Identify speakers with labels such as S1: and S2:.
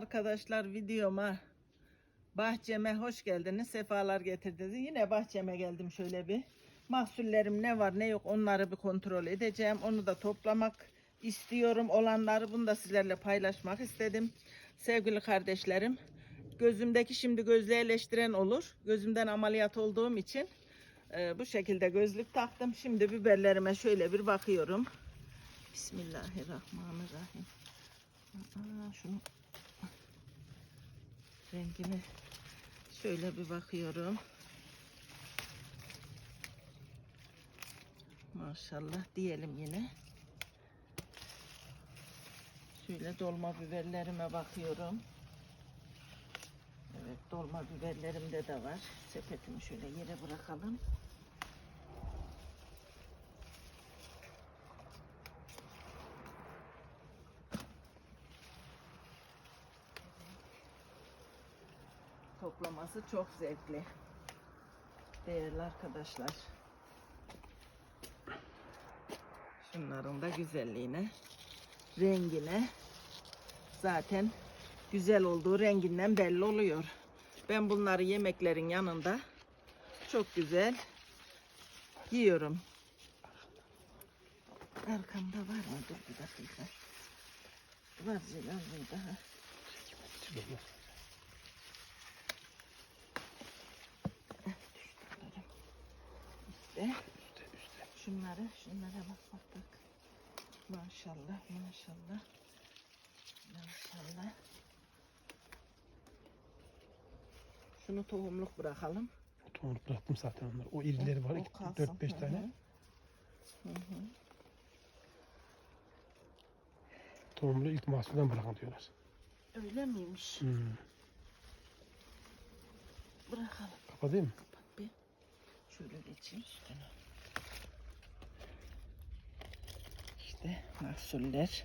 S1: arkadaşlar videoma bahçeme hoş geldiniz. Sefalar getirdiniz. Yine bahçeme geldim şöyle bir. Mahsullerim ne var ne yok onları bir kontrol edeceğim. Onu da toplamak istiyorum. Olanları bunu da sizlerle paylaşmak istedim. Sevgili kardeşlerim. Gözümdeki şimdi gözlüğü eleştiren olur. Gözümden ameliyat olduğum için e, bu şekilde gözlük taktım. Şimdi biberlerime şöyle bir bakıyorum. Bismillahirrahmanirrahim. Aa, şunu rengini şöyle bir bakıyorum. Maşallah diyelim yine. Şöyle dolma biberlerime bakıyorum. Evet dolma biberlerimde de var. Sepetimi şöyle yere bırakalım. Toplaması çok zevkli. Değerli arkadaşlar. Şunların da güzelliğine, rengine zaten güzel olduğu renginden belli oluyor. Ben bunları yemeklerin yanında çok güzel yiyorum. Arkamda var mı? Dur bir dakika. Var Zilal burada. Ha. İşte şunları, şunlara bak bak bak. Maşallah, maşallah. Maşallah. Şunu tohumluk bırakalım.
S2: Tohumluk bıraktım zaten onları. O irileri var.
S1: O
S2: 2,
S1: kalsın.
S2: 4, 5
S1: Hı hı.
S2: tane.
S1: Hı hı.
S2: Tohumlu ilk mahsulden bırakın diyorlar.
S1: Öyle miymiş?
S2: Hmm.
S1: Bırakalım.
S2: Kapatayım mı?
S1: Şöyle geçeyim üstüne. İşte mahsuller.